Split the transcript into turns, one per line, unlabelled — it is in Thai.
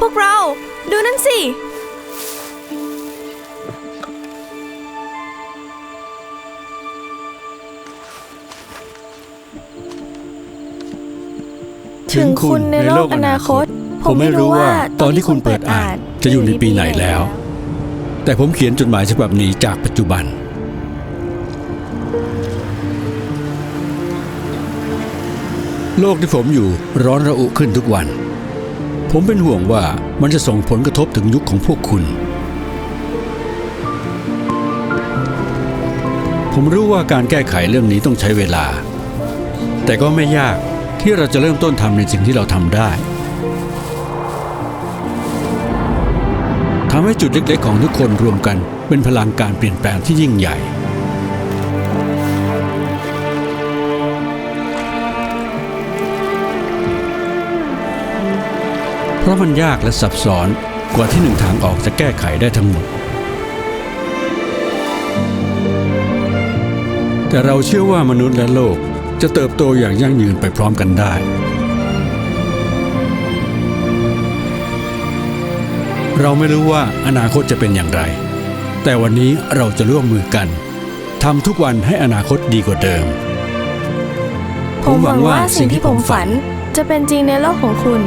พวกเรา ดูนั่นสิ ถึงคุณในโลกอนาคต
ผมไม่รู้ว่าตอนที่คุณเปิดอ่านจะอยู่ในปีไหนแล้ว แต่ผมเขียนจดหมายฉบับนี้จากปัจจุบัน โลกที่ผมอยู่ร้อนระอุขึ้นทุกวัน ผมเป็นห่วงว่ามันจะส่งผลกระทบถึงยุคของพวกคุณ ผมรู้ว่าการแก้ไขเรื่องนี้ต้องใช้เวลา แต่ก็ไม่ยากที่เราจะเริ่มต้นทำในสิ่งที่เราทำได้ ทำให้จุดเล็กๆของทุกคนรวมกัน เป็นพลังการเปลี่ยนแปลงที่ยิ่งใหญ่ เพราะมันยากและซับซ้อนกว่าที่หนึ่งทางออกจะแก้ไขได้ทั้งหมด แต่เราเชื่อว่ามนุษย์และโลกจะเติบโตอย่างยั่งยืนไปพร้อมกันได้ เราไม่รู้ว่าอนาคตจะเป็นอย่างไร แต่วันนี้เราจะร่วมมือกันทำทุกวันให้อนาคตดีกว่าเดิม
ผมหวังว่าสิ่งที่ผมฝันจะเป็นจริงในโลกของคุณ